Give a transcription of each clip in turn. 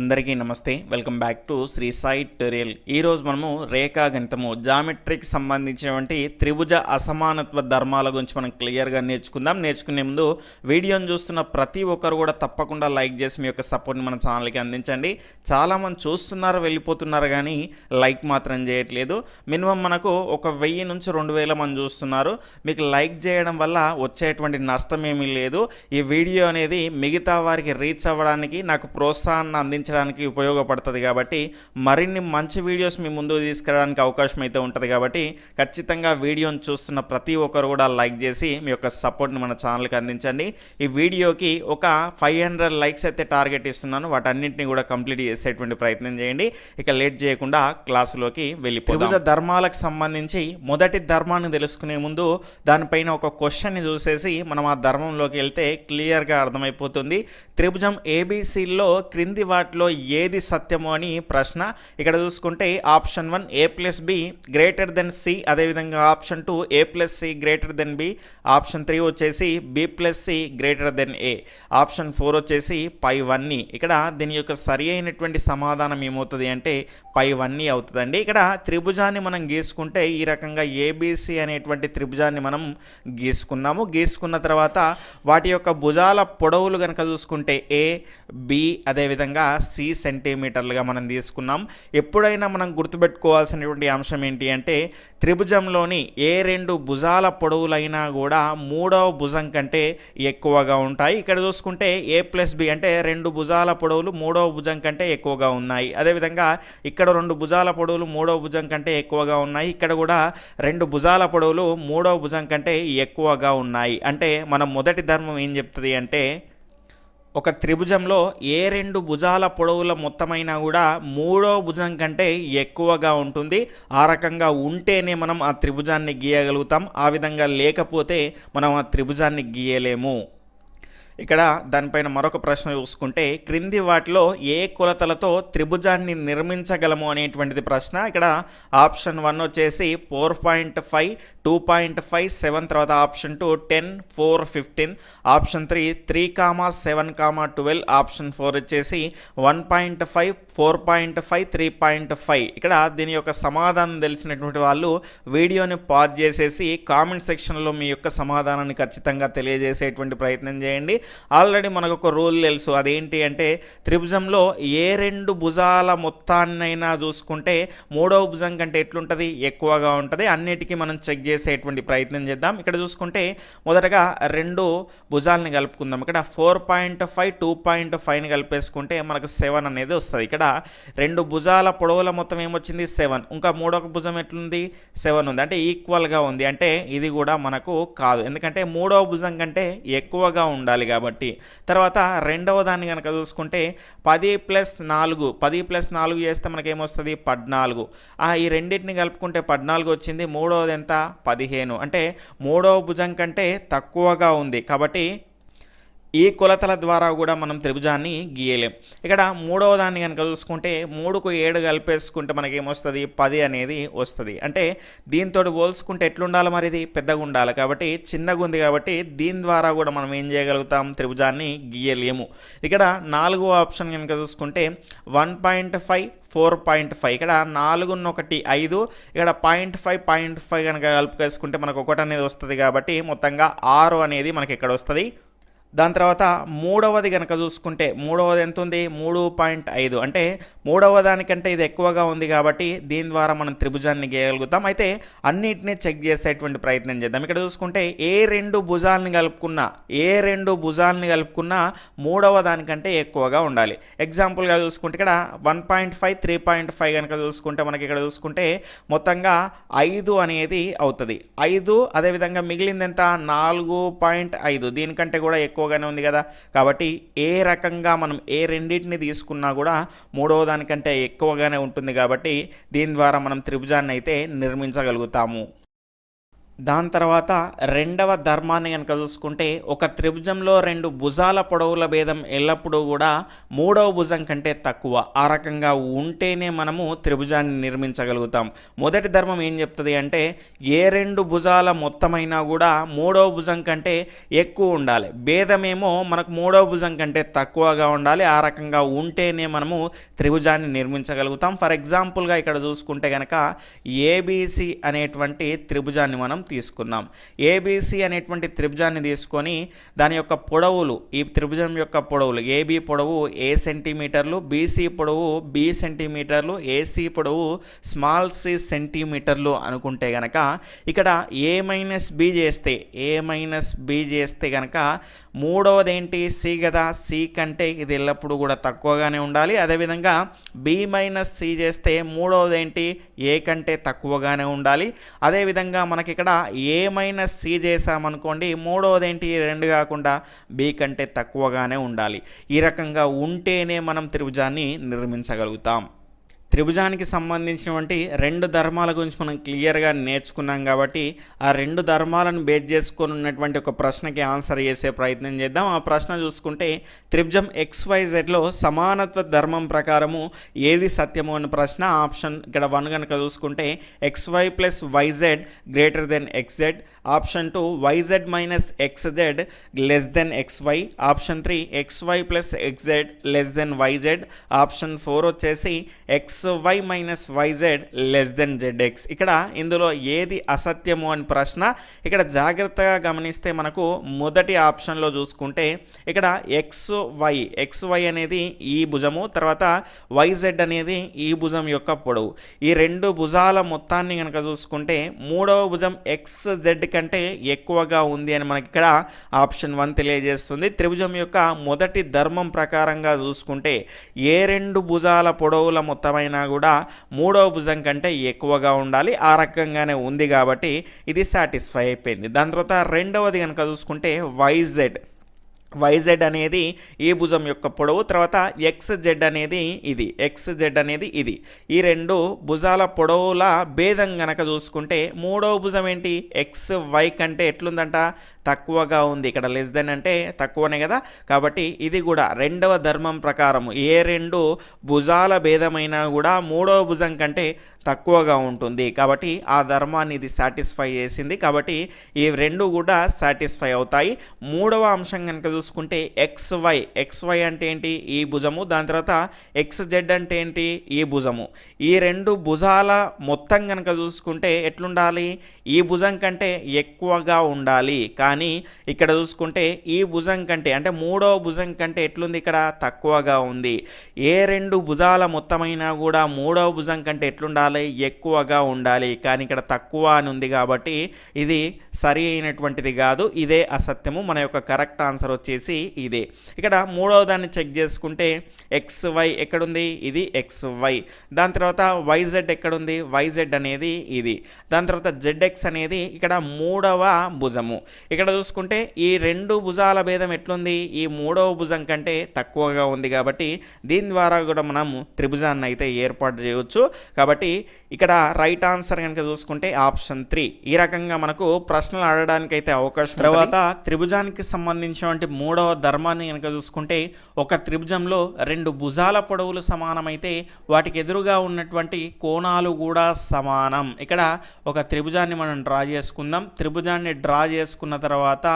అందరికీ నమస్తే. Welcome back to Shri Sai tutorial ఈరోజు మనము రేఖా గణితము జామెట్రీకి సంబంధించినటువంటి త్రిభుజ అసమానత్వ ధర్మాల గురించి మనం క్లియర్గా నేర్చుకుందాం. నేర్చుకునే ముందు వీడియోను చూస్తున్న ప్రతి ఒక్కరు కూడా తప్పకుండా లైక్ చేసి మీ యొక్క సపోర్ట్ని మన ఛానల్కి అందించండి. చాలామంది చూస్తున్నారు వెళ్ళిపోతున్నారు కానీ లైక్ మాత్రం చేయట్లేదు. మినిమం మనకు ఒక వెయ్యి నుంచి రెండు వేల మంది చూస్తున్నారు. మీకు లైక్ చేయడం వల్ల వచ్చేటువంటి నష్టం ఏమీ లేదు. ఈ వీడియో అనేది మిగతా వారికి రీచ్ అవ్వడానికి నాకు ప్రోత్సాహాన్ని అందించడానికి ఉపయోగపడుతుంది కాబట్టి మరిన్ని మంచి వీడియోస్ మీ ముందుకు తీసుకురావడానికి అవకాశం అయితే ఉంటుంది కాబట్టి ఖచ్చితంగా వీడియోని చూస్తున్న ప్రతి ఒక్కరు కూడా లైక్ చేసి మీ యొక్క సపోర్ట్ని మన ఛానల్కి అందించండి. ఈ వీడియోకి ఒక ఫైవ్ హండ్రెడ్ లైక్స్ అయితే టార్గెట్ ఇస్తున్నాను. వాటన్నింటినీ కూడా కంప్లీట్ చేసేటువంటి ప్రయత్నం చేయండి. ఇక లేట్ చేయకుండా క్లాసులోకి వెళ్ళిపోతాం త్రిభుజ ధర్మాలకు సంబంధించి మొదటి ధర్మాన్ని తెలుసుకునే ముందు దానిపైన ఒక క్వశ్చన్ని చూసేసి మనం ఆ ధర్మంలోకి వెళ్తే క్లియర్గా అర్థమైపోతుంది. త్రిభుజం ఏబీసీలో క్రింది వాటిలో ఏది సత్యము అని ప్రశ్న. ఇక్కడ చూసుకుంటే option one A plus B greater than C. అదేవిధంగా option two A plus C greater than B. Option three వచ్చేసి B plus C greater than A. Option four వచ్చేసి పై వన్ని ఇక్కడ దీని యొక్క సరి అయినటువంటి సమాధానం ఏమవుతుంది అంటే పై వన్ని అవుతుందండి. ఇక్కడ త్రిభుజాన్ని మనం గీసుకుంటే ఈ రకంగా ఏబిసి అనేటువంటి త్రిభుజాన్ని మనం గీసుకున్నాము. గీసుకున్న తర్వాత వాటి యొక్క భుజాల పొడవులు కనుక చూసుకుంటే ఏ బి అదేవిధంగా సి సెంటీమీటర్లుగా మనం తీసుకున్నాం. ఎప్పుడైనా మనం గుర్తుపెట్టుకోవాల్సినటువంటి అంశం ఏంటి అంటే త్రిభుజంలోని ఏ రెండు భుజాల పొడవులైనా కూడా మూడవ భుజం కంటే ఎక్కువగా ఉంటాయి. ఇక్కడ చూసుకుంటే ఏ ప్లస్ బి అంటే రెండు భుజాల పొడవులు మూడవ భుజం కంటే ఎక్కువగా ఉన్నాయి. అదేవిధంగా ఇక్కడ రెండు భుజాల పొడవులు మూడవ భుజం కంటే ఎక్కువగా ఉన్నాయి. ఇక్కడ కూడా రెండు భుజాల పొడవులు మూడవ భుజం కంటే ఎక్కువగా ఉన్నాయి. అంటే మన మొదటి ధర్మం ఏం చెప్తుంది అంటే ఒక త్రిభుజంలో ఏ రెండు భుజాల పొడవుల మొత్తమైనా కూడా మూడో భుజం కంటే ఎక్కువగా ఉంటుంది. ఆ రకంగా ఉంటేనే మనం ఆ త్రిభుజాన్ని గీయగలుగుతాం. ఆ విధంగా లేకపోతే మనం ఆ త్రిభుజాన్ని గీయలేము. ఇక్కడ దానిపైన మరొక ప్రశ్న చూసుకుంటే క్రింది వాటిలో ఏ కొలతలతో త్రిభుజాన్ని నిర్మించగలము అనేటువంటిది ప్రశ్న. ఇక్కడ ఆప్షన్ వన్ వచ్చేసి four point five two point five seven తర్వాత option two ten four fifteen. Option three three comma seven comma twelve. Option four వచ్చేసి one point five four point five three point five. ఇక్కడ దీని యొక్క సమాధానం తెలిసినటువంటి వాళ్ళు వీడియోని పాజ్ చేసేసి కామెంట్ సెక్షన్లో మీ యొక్క సమాధానాన్ని ఖచ్చితంగా తెలియజేసేటువంటి ప్రయత్నం చేయండి. ఆల్రెడీ మనకు ఒక రూల్ తెలుసు. అదేంటి అంటే త్రిభుజంలో ఏ రెండు భుజాల మొత్తాన్నైనా చూసుకుంటే మూడవ భుజం కంటే ఎట్లుంటుంది? ఎక్కువగా ఉంటుంది. అన్నిటికీ మనం చెక్ చేసేటువంటి ప్రయత్నం చేద్దాం. ఇక్కడ చూసుకుంటే మొదటగా రెండు భుజాలని కలుపుకుందాం. ఇక్కడ four point five two point ఫైవ్ని కలిపేసుకుంటే మనకు సెవెన్ అనేది వస్తుంది. ఇక్కడ రెండు భుజాల పొడవుల మొత్తం ఏమొచ్చింది? సెవెన్. ఇంకా మూడవ భుజం ఎట్లుంది? సెవెన్ ఉంది. అంటే ఈక్వల్గా ఉంది. అంటే ఇది కూడా మనకు కాదు. ఎందుకంటే మూడవ భుజం కంటే ఎక్కువగా ఉండాలి కాబట్టి కాబట్టి. తర్వాత రెండవ దాన్ని కనుక చూసుకుంటే పది ప్లస్ నాలుగు పది ప్లస్ నాలుగు చేస్తే మనకేమొస్తుంది? పద్నాలుగు. ఈ రెండింటిని కలుపుకుంటే పద్నాలుగు వచ్చింది. మూడవది ఎంత? పదిహేను. అంటే మూడవ భుజం కంటే తక్కువగా ఉంది. కాబట్టి ఈ కొలతల ద్వారా కూడా మనం త్రిభుజాన్ని గీయలేం. ఇక్కడ మూడవ దాన్ని కనుక చూసుకుంటే మూడుకు ఏడు కలిపేసుకుంటే మనకి ఏమొస్తుంది పది అనేది వస్తుంది. అంటే దీంతో పోల్చుకుంటే ఎట్లుండాలి మరి ఇది? పెద్దగా ఉండాలి. కాబట్టి చిన్నగా ఉంది కాబట్టి దీని ద్వారా కూడా మనం ఏం చేయగలుగుతాం? త్రిభుజాన్ని గీయలేము. ఇక్కడ నాలుగో ఆప్షన్ కనుక చూసుకుంటే one point five four point five. ఇక్కడ నాలుగున్న ఒకటి ఐదు. ఇక్కడ పాయింట్ ఫైవ్ పాయింట్ ఫైవ్ కనుక కలుపుకేసుకుంటే మనకు ఒకటి అనేది వస్తుంది కాబట్టి మొత్తంగా ఆరు అనేది మనకి ఇక్కడ వస్తుంది? దాని తర్వాత మూడవది కనుక చూసుకుంటే మూడవది ఎంత ఉంది మూడు పాయింట్ ఐదు. అంటే మూడవ దానికంటే ఇది ఎక్కువగా ఉంది కాబట్టి దీని ద్వారా మనం త్రిభుజాన్ని గీయగలుగుతాం. అయితే అన్నిటినీ చెక్ చేసేటువంటి ప్రయత్నం చేద్దాం. ఇక్కడ చూసుకుంటే ఏ రెండు భుజాలని కలుపుకున్నా ఏ రెండు భుజాలని కలుపుకున్నా మూడవ దానికంటే ఎక్కువగా ఉండాలి. ఎగ్జాంపుల్గా చూసుకుంటే ఇక్కడ one point five three point five కనుక చూసుకుంటే మనకి ఇక్కడ చూసుకుంటే మొత్తంగా ఐదు అనేది అవుతుంది. ఐదు అదేవిధంగా మిగిలింది ఎంత? నాలుగు పాయింట్ ఐదు. దీనికంటే కూడా ఎక్కువ ఎక్కువగానే ఉంది కదా. కాబట్టి ఏ రకంగా మనం ఏ రెండింటిని తీసుకున్నా కూడా మూడవ దానికంటే ఎక్కువగానే ఉంటుంది కాబట్టి దీని ద్వారా మనం త్రిభుజాన్ని అయితే నిర్మించగలుగుతాము. దాని తర్వాత రెండవ ధర్మాన్ని కనుక చూసుకుంటే ఒక త్రిభుజంలో రెండు భుజాల పొడవుల భేదం ఎల్లప్పుడూ కూడా మూడవ భుజం కంటే తక్కువ. ఆ రకంగా ఉంటేనే మనము త్రిభుజాన్ని నిర్మించగలుగుతాం. మొదటి ధర్మం ఏం చెప్తుంది అంటే ఏ రెండు భుజాల మొత్తమైనా కూడా మూడవ భుజం కంటే ఎక్కువ ఉండాలి. భేదమేమో మనకు మూడవ భుజం కంటే తక్కువగా ఉండాలి. ఆ రకంగా ఉంటేనే మనము త్రిభుజాన్ని నిర్మించగలుగుతాం. ఫర్ ఎగ్జాంపుల్గా ఇక్కడ చూసుకుంటే కనుక ఏబీసీ అనేటువంటి త్రిభుజాన్ని మనం తీసుకున్నాం. ఏబీసీ అనేటువంటి త్రిభుజాన్ని తీసుకొని దాని యొక్క పొడవులు ఈ త్రిభుజం యొక్క పొడవులు ఏబీ పొడవు ఏ సెంటీమీటర్లు బీసీ పొడవు బి సెంటీమీటర్లు ఏసీ పొడవు స్మాల్ సి సెంటీమీటర్లు అనుకుంటే గనక ఇక్కడ ఏ మైనస్ బి చేస్తే ఏ మైనస్ బి చేస్తే గనక మూడవది ఏంటి సి కదా. సి కంటే ఇది ఎల్లప్పుడూ కూడా తక్కువగానే ఉండాలి. అదేవిధంగా బి మైనస్ సి చేస్తే మూడవది ఏంటి ఏ కంటే తక్కువగానే ఉండాలి. అదేవిధంగా మనకి ఇక్కడ ఏ మైనస్ సి చేసామనుకోండి మూడవది ఏంటి రెండు కాకుండా బి కంటే తక్కువగానే ఉండాలి. ఈ రకంగా ఉంటేనే మనం త్రిభుజాన్ని నిర్మించగలుగుతాం. త్రిభుజానికి సంబంధించినటువంటి రెండు ధర్మాల గురించి మనం క్లియర్గా నేర్చుకున్నాం కాబట్టి ఆ రెండు ధర్మాలను బేస్ చేసుకొని ఉన్నటువంటి ఒక ప్రశ్నకి ఆన్సర్ చేసే ప్రయత్నం చేద్దాం. ఆ ప్రశ్న చూసుకుంటే త్రిభుజం ఎక్స్వైజెడ్లో సమానత్వ ధర్మం ప్రకారము ఏది సత్యము అనే ప్రశ్న. ఆప్షన్ ఇక్కడ వన్ కనుక చూసుకుంటే X Y plus Y Z greater than X Z option two Y Z minus X Z less than X Y option three X Y plus X Z less than Y Z option four వచ్చేసి X Y minus Y Z less than Z X. ఇక్కడ ఇందులో ఏది అసత్యము అని ప్రశ్న? ఇక్కడ జాగ్రత్తగా గమనిస్తే మనకు మొదటి ఆప్షన్లో చూసుకుంటే ఇక్కడ ఎక్స్ వై ఎక్స్ వై అనేది ఈ భుజము తర్వాత వైజెడ్ అనేది ఈ భుజం యొక్క పొడవు. ఈ రెండు భుజాల మొత్తాన్ని కనుక చూసుకుంటే మూడవ భుజం ఎక్స్ జెడ్ కంటే ఎక్కువగా ఉంది అని మనకి ఇక్కడ ఆప్షన్ వన్ తెలియజేస్తుంది. త్రిభుజం యొక్క మొదటి ధర్మం ప్రకారంగా చూసుకుంటే ఏ రెండు భుజాల పొడవుల మొత్తమైన కూడా మూడవ భుజం కంటే ఎక్కువగా ఉండాలి. ఆ రకంగానే ఉంది కాబట్టి ఇది సాటిస్ఫై అయిపోయింది. దాని తర్వాత రెండవది కనుక చూసుకుంటే వైజెడ్ వైజెడ్ అనేది ఈ భుజం యొక్క పొడవు? తర్వాత ఎక్స్ జెడ్ అనేది ఇది. ఎక్స్ జెడ్ అనేది ఇది. ఈ రెండు భుజాల పొడవుల భేదం గనక చూసుకుంటే మూడవ భుజం ఏంటి? ఎక్స్ వై కంటే ఎట్లుందంట? తక్కువగా ఉంది. ఇక్కడ లెస్ దెన్ అంటే తక్కువనే కదా? కాబట్టి ఇది కూడా రెండవ ధర్మం ప్రకారం ఏ రెండు భుజాల భేదమైనా కూడా మూడవ భుజం కంటే తక్కువగా ఉంటుంది. కాబట్టి ఆ ధర్మాన్ని ఇది సాటిస్ఫై చేసింది. కాబట్టి ఈ రెండు కూడా సాటిస్ఫై అవుతాయి. మూడవ అంశం కనుక చూసుకుంటే ఎక్స్ వై ఎక్స్ వై అంటే ఏంటి? ఈ భుజము. దాని తర్వాత ఎక్స్ జెడ్ అంటే ఏంటి? ఈ భుజము. ఈ రెండు భుజాల మొత్తం కనుక చూసుకుంటే ఎట్లుండాలి? ఈ భుజం కంటే ఎక్కువగా ఉండాలి. కానీ ఇక్కడ చూసుకుంటే ఈ భుజం కంటే అంటే మూడవ భుజం కంటే ఎట్లుంది ఇక్కడ? తక్కువగా ఉంది. ఏ రెండు భుజాల మొత్తమైనా కూడా మూడవ భుజం కంటే ఎట్లుండాలి? ఎక్కువగా ఉండాలి. కానీ ఇక్కడ తక్కువ అని ఉంది కాబట్టి ఇది సరి అయినటువంటిది కాదు. ఇదే అసత్యము. మన యొక్క కరెక్ట్ ఆన్సర్ వచ్చేసి ఇదే. ఇక్కడ మూడవ దాన్ని చెక్ చేసుకుంటే ఎక్స్ వై ఎక్కడుంది? ఇది ఎక్స్ వై దాని తర్వాత వైజెడ్ ఎక్కడుంది? వైజెడ్ అనేది ఇది. దాని తర్వాత జెడ్ ఎక్స్ అనేది ఇక్కడ మూడవ భుజము. ఇక్కడ చూసుకుంటే ఈ రెండు భుజాల భేదం ఎట్లుంది? ఈ మూడవ భుజం కంటే తక్కువగా ఉంది కాబట్టి దీని ద్వారా కూడా మనము త్రిభుజాన్ని అయితే ఏర్పాటు చేయవచ్చు కాబట్టి ఇక్కడ రైట్ ఆన్సర్ కనుక చూసుకుంటే ఆప్షన్ త్రీ ఈ రకంగా మనకు ప్రశ్నలు అడగడానికి అయితే అవకాశం తర్వాత త్రిభుజానికి సంబంధించినటువంటి మూడవ ధర్మాన్ని కనుక చూసుకుంటే ఒక త్రిభుజంలో రెండు భుజాల పొడవులు సమానమైతే వాటికి ఎదురుగా ఉన్నటువంటి కోణాలు కూడా సమానం. ఇక్కడ ఒక త్రిభుజాన్ని మనం డ్రా చేసుకుందాం. త్రిభుజాన్ని డ్రా చేసుకున్న తర్వాత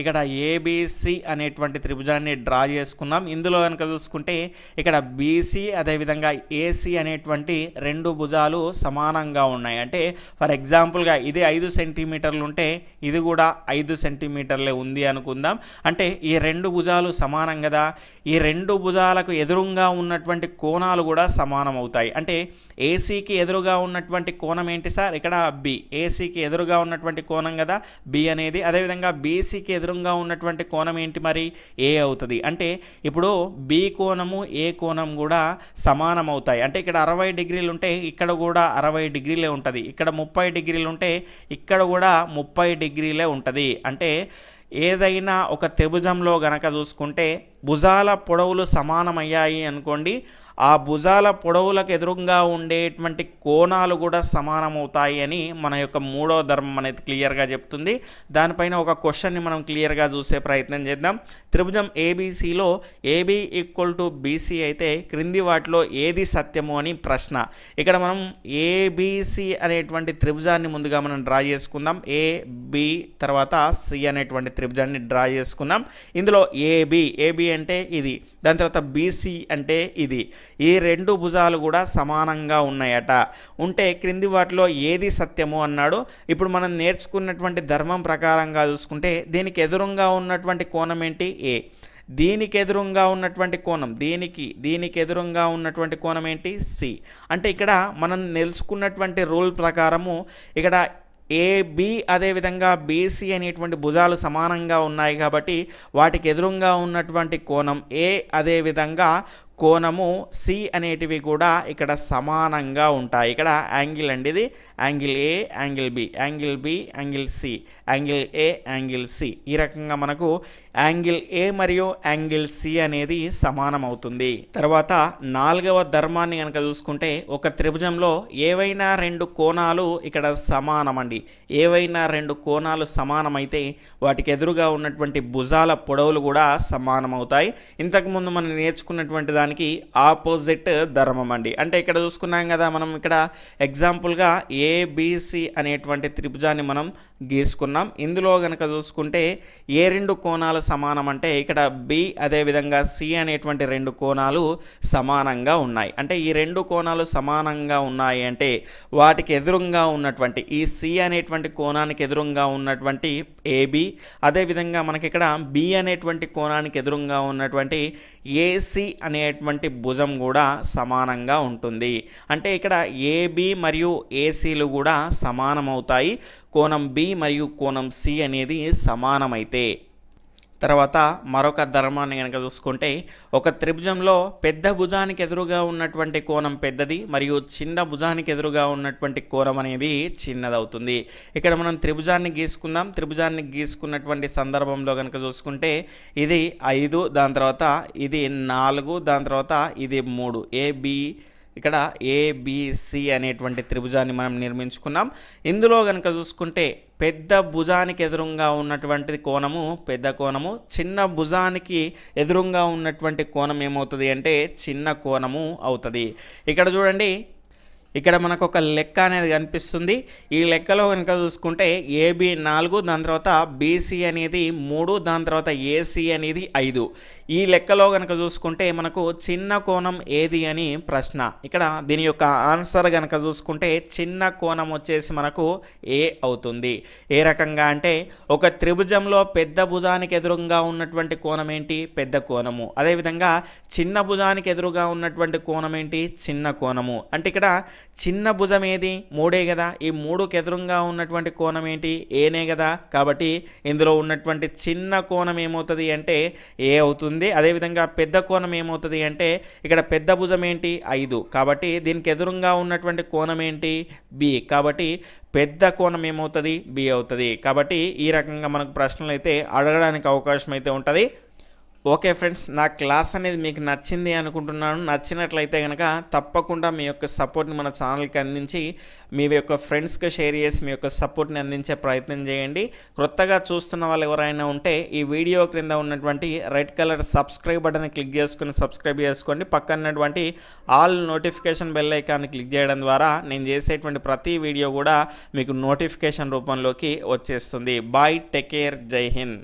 ఇక్కడ ఏబిసి అనేటువంటి త్రిభుజాన్ని డ్రా చేసుకున్నాం ఇందులో కనుక చూసుకుంటే ఇక్కడ బీసీ అదేవిధంగా ఏసీ అనేటువంటి రెండు భుజాలు సమానంగా ఉన్నాయి. అంటే ఫర్ ఎగ్జాంపుల్గా ఇది ఐదు సెంటీమీటర్లు ఉంటే ఇది కూడా ఐదు సెంటీమీటర్లే ఉంది అనుకుందాం. అంటే ఈ ఈ రెండు భుజాలు సమానం కదా? ఈ రెండు భుజాలకు ఎదురుగా ఉన్నటువంటి కోణాలు కూడా సమానం అవుతాయి. అంటే ఏసీకి ఎదురుగా ఉన్నటువంటి కోణం ఏంటి సార్? ఇక్కడ బి ఏసీకి ఎదురుగా ఉన్నటువంటి కోణం కదా? బి అనేది. అదేవిధంగా బీసీకి ఎదురుగా ఉన్నటువంటి కోణం ఏంటి మరి? ఏ అవుతుంది. అంటే ఇప్పుడు బి కోణము ఏ కోణం కూడా సమానం అవుతాయి. అంటే ఇక్కడ అరవై డిగ్రీలు ఉంటే ఇక్కడ కూడా అరవై డిగ్రీలే ఉంటుంది. ఇక్కడ ముప్పై డిగ్రీలు ఉంటే ఇక్కడ కూడా ముప్పై డిగ్రీలే ఉంటుంది. అంటే ఏదైనా ఒక త్రిభుజంలో గనక చూసుకుంటే భుజాల పొడవులు సమానమయ్యాయి అనుకోండి ఆ భుజాల పొడవులకు ఎదురుగా ఉండేటువంటి కోణాలు కూడా సమానమవుతాయి అని మన యొక్క మూడో ధర్మం అనేది క్లియర్గా చెప్తుంది. దానిపైన ఒక క్వశ్చన్ని మనం క్లియర్గా చూసే ప్రయత్నం చేద్దాం. త్రిభుజం ఏబీసీలో A B equal to B C అయితే క్రింది వాటిలో ఏది సత్యము అని ప్రశ్న. ఇక్కడ మనం ఏబీసీ అనేటువంటి త్రిభుజాన్ని ముందుగా మనం డ్రా చేసుకుందాం. ఏ బి తర్వాత సి అనేటువంటి త్రిభుజాన్ని డ్రా చేసుకుందాం. ఇందులో ఏబి ఏబి అంటే ఇది. దాని తర్వాత బీసీ అంటే ఇది. ఈ రెండు భుజాలు కూడా సమానంగా ఉన్నాయట. ఉంటే క్రింది వాటిలో ఏది సత్యము అన్నాడు. ఇప్పుడు మనం నేర్చుకున్నటువంటి ధర్మం ప్రకారంగా చూసుకుంటే దీనికి ఎదురుగా ఉన్నటువంటి కోణం ఏంటి? ఏ దీనికి ఎదురుగా ఉన్నటువంటి కోణం దీనికి దీనికి ఎదురుగా ఉన్నటువంటి కోణం ఏంటి? సి అంటే ఇక్కడ మనం తెలుసుకున్నటువంటి రూల్ ప్రకారము ఇక్కడ ఏబి అదేవిధంగా బీసీ అనేటువంటి భుజాలు సమానంగా ఉన్నాయి కాబట్టి వాటికి ఎదురుగా ఉన్నటువంటి కోణం ఏ అదేవిధంగా కోణము సి అనేటివి కూడా ఇక్కడ సమానంగా ఉంటాయి. ఇక్కడ యాంగిల్ అండి ఇది. Angle A angle B angle B angle C angle A angle C ఈ రకంగా మనకు యాంగిల్ ఏ మరియు యాంగిల్ సి అనేది సమానం అవుతుంది తర్వాత నాలుగవ ధర్మాన్ని కనుక చూసుకుంటే ఒక త్రిభుజంలో ఏవైనా రెండు కోణాలు ఇక్కడ సమానమండి. ఏవైనా రెండు కోణాలు సమానమైతే వాటికి ఎదురుగా ఉన్నటువంటి భుజాల పొడవులు కూడా సమానమవుతాయి. ఇంతకుముందు మనం నేర్చుకున్నటువంటి దానికి ఆపోజిట్ ధర్మం అండి అంటే ఇక్కడ చూసుకున్నాం కదా మనం ఇక్కడ ఎగ్జాంపుల్గా ఏబిసి అనేటువంటి త్రిభుజాన్ని మనం గీసుకున్నాం. ఇందులో కనుక చూసుకుంటే ఏ రెండు కోణాలు సమానం అంటే ఇక్కడ బి అదేవిధంగా సి అనేటువంటి రెండు కోణాలు సమానంగా ఉన్నాయి. అంటే ఈ రెండు కోణాలు సమానంగా ఉన్నాయి అంటే వాటికి ఎదురుగా ఉన్నటువంటి ఈ సి అనేటువంటి కోణానికి ఎదురుగా ఉన్నటువంటి ఏబి అదేవిధంగా మనకి ఇక్కడ బి అనేటువంటి కోణానికి ఎదురుగా ఉన్నటువంటి ఏసి అనేటువంటి భుజం కూడా సమానంగా ఉంటుంది. అంటే ఇక్కడ ఏబి మరియు ఏసీలు కూడా సమానమవుతాయి. కోణం బి మరియు కోణం సి అనేది సమానమైతే. తర్వాత మరొక ధర్మాన్ని కనుక చూసుకుంటే ఒక త్రిభుజంలో పెద్ద భుజానికి ఎదురుగా ఉన్నటువంటి కోణం పెద్దది మరియు చిన్న భుజానికి ఎదురుగా ఉన్నటువంటి కోణం అనేది చిన్నదవుతుంది. ఇక్కడ మనం త్రిభుజాన్ని గీసుకుందాం. త్రిభుజాన్ని గీసుకున్నటువంటి సందర్భంలో కనుక చూసుకుంటే ఇది ఐదు దాని తర్వాత ఇది నాలుగు దాని తర్వాత ఇది మూడు. ఏబి ఇక్కడ ఏబిసి అనేటువంటి త్రిభుజాన్ని మనం నిర్మించుకున్నాం. ఇందులో కనుక చూసుకుంటే పెద్ద భుజానికి ఎదురుగా ఉన్నటువంటి కోణము పెద్ద కోణము. చిన్న భుజానికి ఎదురుగా ఉన్నటువంటి కోణం ఏమవుతుంది అంటే చిన్న కోణము అవుతుంది. ఇక్కడ చూడండి ఇక్కడ మనకు ఒక లెక్క అనేది కనిపిస్తుంది. ఈ లెక్కలో కనుక చూసుకుంటే ఏబి నాలుగు దాని తర్వాత బీసీ అనేది మూడు దాని తర్వాత ఏసీ అనేది ఐదు. ఈ లెక్కలో కనుక చూసుకుంటే మనకు చిన్న కోణం ఏది అని ప్రశ్న. ఇక్కడ దీని యొక్క ఆన్సర్ కనుక చూసుకుంటే చిన్న కోణం వచ్చేసి మనకు ఏ అవుతుంది. ఏ రకంగా అంటే ఒక త్రిభుజంలో పెద్ద భుజానికి ఎదురుగా ఉన్నటువంటి కోణం ఏంటి? పెద్ద కోణము. అదేవిధంగా చిన్న భుజానికి ఎదురుగా ఉన్నటువంటి కోణం ఏంటి? చిన్న కోణము. అంటే ఇక్కడ చిన్న భుజం ఏది? మూడే కదా ఈ మూడుకి ఎదురుగా ఉన్నటువంటి కోణం ఏంటి? ఏనే కదా కాబట్టి ఇందులో ఉన్నటువంటి చిన్న కోణం ఏమవుతుంది అంటే ఏ అవుతుంది? అదేవిధంగా పెద్ద కోణం ఏమవుతుంది అంటే ఇక్కడ పెద్ద భుజం ఏంటి? ఐదు. కాబట్టి దీనికి ఎదురుగా ఉన్నటువంటి కోణం ఏంటి? బి. కాబట్టి పెద్ద కోణం ఏమవుతుంది? బి అవుతుంది. కాబట్టి ఈ రకంగా మనకు ప్రశ్నలు అయితే అడగడానికి అవకాశం అయితే ఉంటుంది. ఓకే ఫ్రెండ్స్ నా క్లాస్ అనేది మీకు నచ్చింది అనుకుంటున్నాను. నచ్చినట్లయితే కనుక తప్పకుండా మీ యొక్క సపోర్ట్ని మన ఛానల్కి అందించి మీ యొక్క ఫ్రెండ్స్కి షేర్ చేసి మీ యొక్క సపోర్ట్ని అందించే ప్రయత్నం చేయండి. క్రొత్తగా చూస్తున్న వాళ్ళు ఎవరైనా ఉంటే ఈ వీడియో క్రింద ఉన్నటువంటి red colour subscribe button click చేసుకుని సబ్స్క్రైబ్ చేసుకోండి. పక్కనటువంటి ఆల్ నోటిఫికేషన్ బెల్ ఐకాన్ని క్లిక్ చేయడం ద్వారా నేను చేసేటువంటి ప్రతి వీడియో కూడా మీకు నోటిఫికేషన్ రూపంలోకి వచ్చేస్తుంది. బాయ్ టేక్ కేర్ జై హింద్.